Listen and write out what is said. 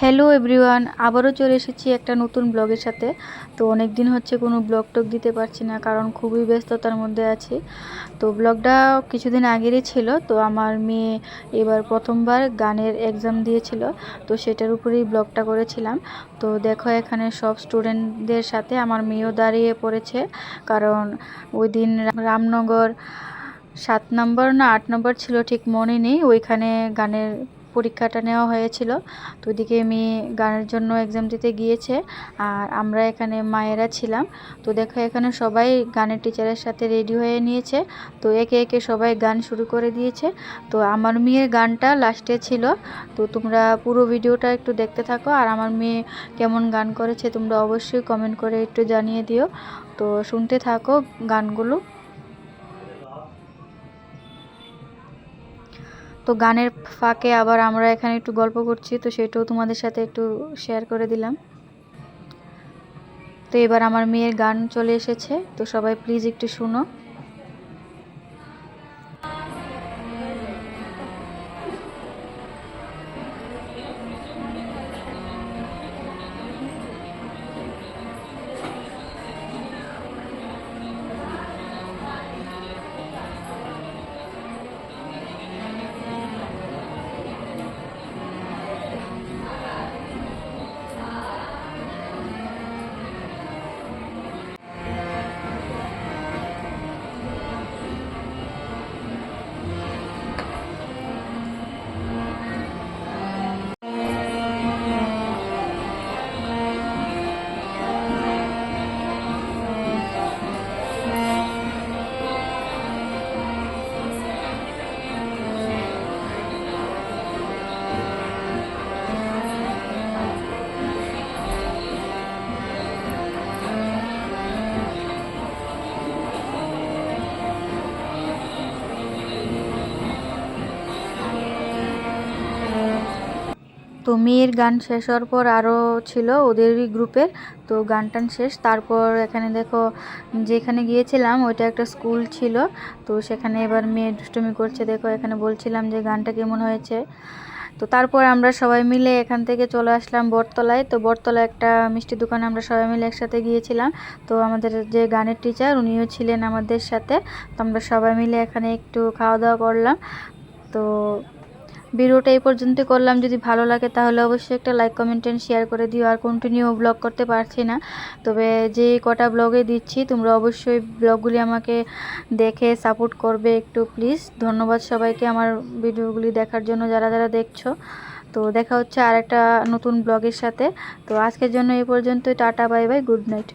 Hello everyone আবারও চলে এসেছি একটা নতুন ব্লগের সাথে। তো অনেক দিন হচ্ছে কোনো ব্লগ টক দিতে পারছি না, কারণ খুবই ব্যস্ততার মধ্যে আছি। তো ব্লগটা কিছুদিন আগেরই ছিল, তো আমার মেয়ে এবার প্রথমবার গানের এক্সাম দিয়েছিল, তো সেটার উপরেই ব্লগটা করেছিলাম। তো দেখো এখানে সব স্টুডেন্টদের সাথে আমার মেয়েও দাঁড়িয়ে পড়েছে, কারণ ওই দিন রামনগর সাত নম্বর না আট নম্বর ছিল ঠিক মনে নেই, ওইখানে গানের পরীক্ষাটা নেওয়া হয়েছিল। তো ওইদিকে মেয়ে গানের জন্য এক্সাম দিতে গিয়েছে আর আমরা এখানে মায়েরা ছিলাম। তো দেখো এখানে সবাই গানের টিচারের সাথে রেডি হয়ে নিয়েছে। তো একে একে সবাই গান শুরু করে দিয়েছে। তো আমার মেয়ের গানটা লাস্টে ছিল। তো তোমরা পুরো ভিডিওটা একটু দেখতে থাকো আর আমার মেয়ে কেমন গান করেছে তোমরা অবশ্যই কমেন্ট করে একটু জানিয়ে দিও। তো শুনতে থাকো গানগুলো। তো গানের ফাঁকে আবার আমরা এখানে একটু গল্প করছি, তো সেটাও তোমাদের সাথে একটু শেয়ার করে দিলাম। তো এবার আমার মেয়ের গান চলে এসেছে, তো সবাই প্লিজ একটু শুনো। তো মেয়ের গান শেষ হওয়ার পর আরও ছিল ওদেরই গ্রুপের, তো গান টান শেষ। তারপর এখানে দেখো, যেখানে গিয়েছিলাম ওইটা একটা স্কুল ছিল, তো সেখানে এবার মেয়ে দুষ্টুমি করছে। দেখো, এখানে বলছিলাম যে গানটা কেমন হয়েছে। তো তারপর আমরা সবাই মিলে এখান থেকে চলে আসলাম বটতলায়। তো বটতলায় একটা মিষ্টি দোকানে আমরা সবাই মিলে একসাথে গিয়েছিলাম। তো আমাদের যে গানের টিচার উনিও ছিলেন আমাদের সাথে। তো আমরা সবাই মিলে এখানে একটু খাওয়া দাওয়া করলাম। তো ভিডিওটা এই পর্যন্ত করলাম। যদি ভালো লাগে তাহলে অবশ্যই একটা লাইক কমেন্ট এন্ড শেয়ার করে দিও। আর কন্টিনিউ ব্লগ করতে পারছি না। তবে যে কটা ব্লগে দিচ্ছি, তোমরা অবশ্যই ব্লগগুলি আমাকে দেখে সাপোর্ট করবে একটু প্লিজ ধন্যবাদ সবাইকে আমার ভিডিওগুলি দেখার জন্য যারা যারা দেখছ। তো দেখা হচ্ছে আর একটা নতুন ব্লগের সাথে। তো আজকের জন্য এই পর্যন্তই। Tata bye bye good night